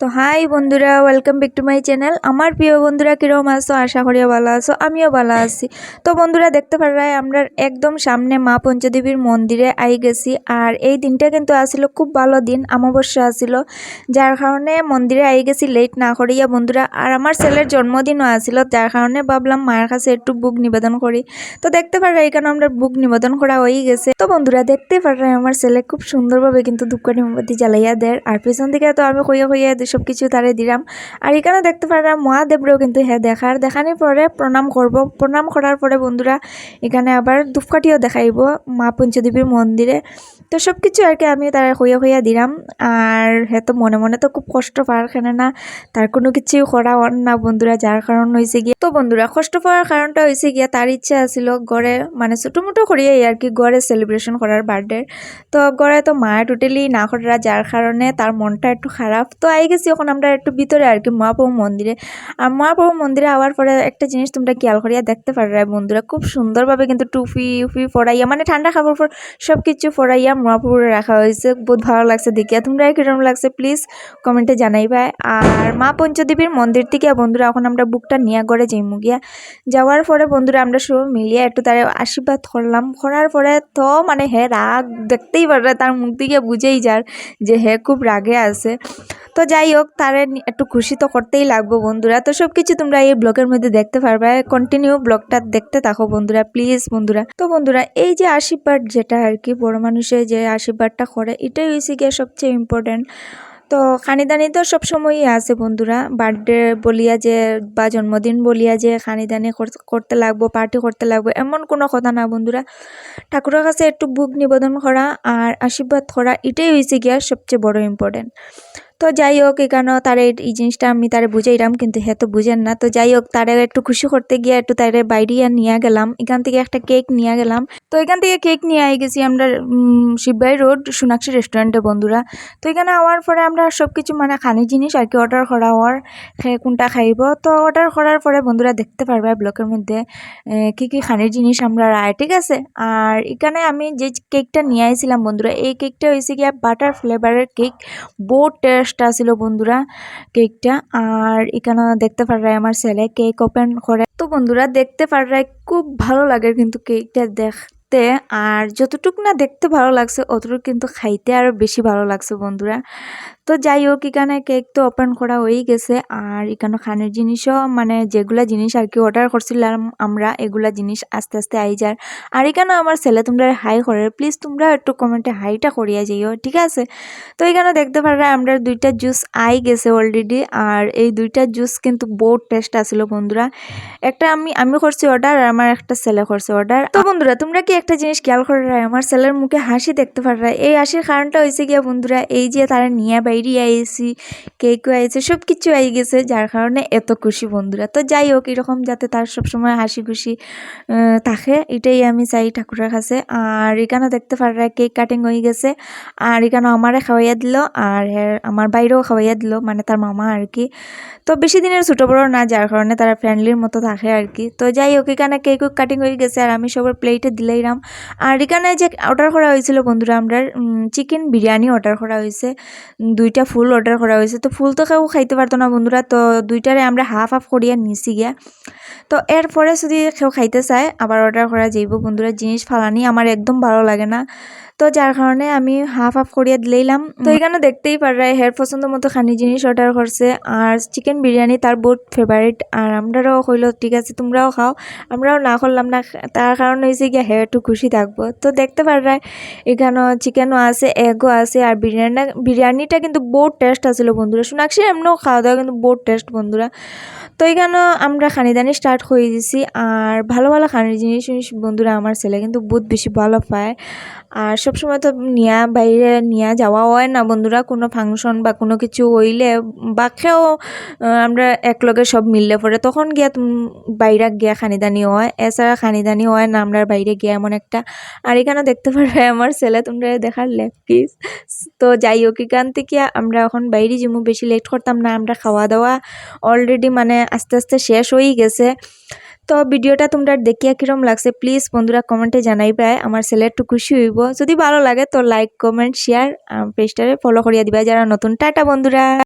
তো হাই বন্ধুরা welcome back to my channel আমার প্রিয় বন্ধুরা কীরকম আছো? আশা করি ভালো আছো, আমিও ভালো আছি। তো বন্ধুরা, দেখতে পারাই আমরা একদম সামনে মা পঞ্চদেবীর মন্দিরে আই গেছি, আর এই দিনটা কিন্তু আসিল খুব ভালো দিন, অমাবস্যা আসিল। যার কারণে মন্দিরে আই গেছি লেট না করিয়া, বন্ধুরা। আর আমার ছেলের জন্মদিনও আসিল, যার কারণে ভাবলাম মায়ের কাছে একটু বুক নিবেদন করি। তো দেখতে পারা এখানে আমরা বুক নিবেদন করা হয়ে গেছে। তো বন্ধুরা, দেখতে পারা আমার ছেলে খুব সুন্দরভাবে কিন্তু দুপকাঠি মোমবাতি জ্বালাইয়া দেয়, আর পিছন দিকে তো আমি কইয়া কইয়া সব কিছু তারে দিলাম। আর এখানে দেখতে পারা মহাদেবরেও কিন্তু হ্যাঁ দেখার। দেখানোর পরে প্রণাম করব। প্রণাম করার পরে বন্ধুরা, এখানে আবার ধূপকাঠিও দেখাইব মা পঞ্চদেবীর মন্দিরে। তো সব কিছু আর কি আমি তার হইয়া হইয়া দিলাম। আর হ্যাঁ তো মনে মনে তো খুব কষ্ট পাওয়ার কেন না, তার কোনো কিছুই করা না বন্ধুরা, যার কারণ হয়েছে গিয়ে। তো বন্ধুরা, কষ্ট পাওয়ার কারণটা হয়েছে গিয়া তার ইচ্ছা আছিল গড়ে মানে ছোটো মোটো করিয়াই আর কি গড়ে সেলিব্রেশন করার বার্থডে তো গড়ে তো মায়ের টোটালি না করা, যার কারণে তার মনটা একটু খারাপ। তো আই গেছি এখন আমরা একটু ভিতরে আর কি মহাপ্রভু মন্দিরে। আর মহাপ্রভু মন্দিরে আওয়ার পরে একটা জিনিস তোমরা খেয়াল করিয়া দেখতে পারবে বন্ধুরা, খুব সুন্দরভাবে কিন্তু টুপি উফি ফড়াইয়া মানে ঠান্ডা খাবার পর সব কিছু ফড়াইয়া মহাপ্রভুরে রাখা হয়েছে। বহুত ভালো লাগছে দেখিয়া তোমরা কীরকম লাগছে প্লিজ কমেন্টে জানাই জানাইবা। আর মা পঞ্চদেবীর মন্দির থেকে বন্ধুরা, এখন আমরা বুকটা নিয়ে গড়ে যাই মুগিয়া। যাওয়ার পরে বন্ধুরা, আমরা সব মিলিয়ে একটু তার আশীর্বাদ করলাম করার পরে তো মানে হে রাগ দেখতেই পারে তার মুখ থেকে বুঝেই যার যে হে খুব রাগে আছে। তো যাই হোক, তারে একটু খুশি তো করতেই লাগবো বন্ধুরা। তো সব কিছু তোমরা এই ব্লগের মধ্যে দেখতে পারবে। কন্টিনিউ ব্লগটা দেখতে থাকো বন্ধুরা প্লিজ বন্ধুরা। তো বন্ধুরা, এই যে আশীর্বাদ যেটা আর কি, বড় মানুষের যে আশীর্বাদটা করে, এটাই হয়েছে গিয়ে সবচেয়ে ইম্পর্টেন্ট তো খানিদানি তো সবসময়ই আছে বন্ধুরা। বার্থডে বলিয়া যে, বা জন্মদিন বলিয়া যে খানিদানি কর- করতে লাগবো পার্টি করতে লাগবো, এমন কোনো কথা না বন্ধুরা। ঠাকুরের কাছে একটু বুক নিবেদন করা আর আশীর্বাদ করা, এটাই হয়েছে গিয়া সবচেয়ে বড় ইম্পর্টেন্ট তো যাই হোক এখানেও তারে এই জিনিসটা আমি তারে বুঝাইলাম, কিন্তু হ্যাঁ তো বুঝেন না। তো যাই হোক তারে একটু খুশি করতে গিয়ে একটু তারে বাইরে নিয়ে গেলাম। এখান থেকে একটা কেক নিয়ে গেলাম। তো এখান থেকে কেক নিয়ে আই গেছি আমরা শিববাই রোড, সোনাক্ষী রেস্টুরেন্টে বন্ধুরা। তো এখানে আওয়ার পরে আমরা সব কিছু মানে খানি জিনিস আর কি অর্ডার করা হওয়ার কোনটা খাইব। তো অর্ডার করার পরে বন্ধুরা দেখতে পারবে ব্লকের মধ্যে কি কি খানির জিনিস আমরা রায়, ঠিক আছে? আর এখানে আমি যে কেকটা নিয়ে আইছিলাম বন্ধুরা, এই কেকটা হয়েছে গিয়া বাটার ফ্লেভারের কেক। বহুত টেস্ট আছিল বন্ধুরা কেকটা। আর এখানে দেখতে পারবে আমার ছেলে কেক ওপেন করে। তো বন্ধুরা দেখতে পারবে খুব ভালো লাগে কিন্তু কেকটা দেখতে আর যতটুকু না দেখতে ভালো লাগছে, অতটুকু কিন্তু খাইতে আরও বেশি ভালো লাগছে বন্ধুরা। তো যাই হোক, এখানে কেক তো ওপেন করা হয়েই গেছে। আর এখানে খানের জিনিসও মানে যেগুলা জিনিস আর কি অর্ডার করছিলাম আমরা, এগুলা জিনিস আস্তে আস্তে আই যার। আর এখানে আমার ছেলে তোমরা হাই করে প্লিজ তোমরা একটু কমেন্টে হাইটা করিয়া যাইও, ঠিক আছে? তো এখানে দেখতে পারবে আমরা দুইটা জুস আই গেছে অলরেডি আর এই দুইটা জুস কিন্তু বহুত টেস্ট আসলো বন্ধুরা। একটা আমি আমি করছি অর্ডার আর আমার একটা ছেলে করছে অর্ডার তো বন্ধুরা, তোমরা কি একটা জিনিস খেয়াল করে রায়, আমার ছেলের মুখে হাসি দেখতে পারবে এই হাসির কারণটা হয়েছে গিয়া বন্ধুরা, এই যে তারা নিয়ে বাইরে আইসি কেকও আইছে সব কিছু আই গেছে, যার কারণে এত খুশি বন্ধুরা। তো যাই হোক, এরকম যাতে তার সবসময় হাসি খুশি থাকে, এটাই আমি চাই ঠাকুরের কাছে। আর এখানে দেখতে পারবে কেক কাটিং হয়ে গেছে। আর এখানে আমারে খাওয়াইয়া দিল, আর আমার বাইরেও খাওয়াইয়া দিল মানে তার মামা আর কি। তো বেশি দিনের ছোটো বড় না, যার কারণে তারা ফ্রেন্ডলির মতো থাকে আর কি। তো যাই হোক, এখানে কেক কাটিং হয়ে গেছে, আর আমি সবার প্লেটে দিলাইরাম আর এখানে যে অর্ডার করা হয়েছিল বন্ধুরা, আমরা চিকেন বিরিয়ানি অর্ডার করা হয়েছে। দুইটা ফুল অর্ডার করা হয়েছে। তো ফুল তো কেউ খাইতে পারতো না বন্ধুরা, তো দুইটারে আমরা হাফ হাফ করিয়া নিছি গিয়া। তো এরপরে যদি কেউ খাইতে চায়, আবার অর্ডার করা যাইব বন্ধুরা, জিনিস ফালানি আমার একদম ভালো লাগে না। তো যার কারণে আমি হাফ হাফ করিয়া দিলাম। তো এখানে দেখতেই পারবে হের পছন্দ মতো খানি জিনিস অর্ডার করছে। আর চিকেন বিরিয়ানি তার বহুত ফেভারিট আর আমরাও কইলো, ঠিক আছে, তোমরাও খাও। আমরাও না করলাম না, তার কারণ হয়েছে গিয়ে হ্যাঁ একটু খুশি থাকব। তো দেখতে পারবে এখানেও চিকেনও আছে এগও আছে, আর বিরিয়ানি বিরিয়ানিটা কিন্তু বহুত টেস্ট আছিল বন্ধুরা। সোনাক্ষী এমনও খাওয়া দাওয়া কিন্তু বহুত টেস্ট বন্ধুরা। তো এখানে আমরা খানিদানি স্টার্ট হয়ে দিছি, আর ভালো ভালো খানির জিনিস বন্ধুরা আমার ছেলে কিন্তু বহুত বেশি ভালো পায়। আর সবসময় তো নিয়া, বাইরে নিয়ে যাওয়া হয় না বন্ধুরা, কোনো ফাংশন বা কোনো কিছু হইলে বা খেয়েও আমরা একলগে সব মিললে পরে। তখন গিয়া বাইরে গিয়া খানিদানি হয়, এছাড়া খানিদানি হয় না, আমরা বাইরে গিয়া এমন একটা। আর এখানে দেখতে পারবে আমার ছেলে, তোমরা দেখার লেগ পিস তো যাই হোক, এখান থেকে আমরা এখন বাইরে যাব, বেশি লেট করতাম না, আমরা খাওয়া দাওয়া অলরেডি মানে আস্তে আস্তে শেষ হয়ে গেছে। তো ভিডিওটা তোমরা দেখিয়া কিরম লাগছে প্লিজ বন্ধুরা কমেন্টে জানাইবে, আমার ছেলে একটু খুশি হইব। যদি ভালো লাগে তো লাইক কমেন্ট শেয়ার পেজটারে ফলো করিয়া দিবা, যারা নতুন, টাটা বন্ধুরা।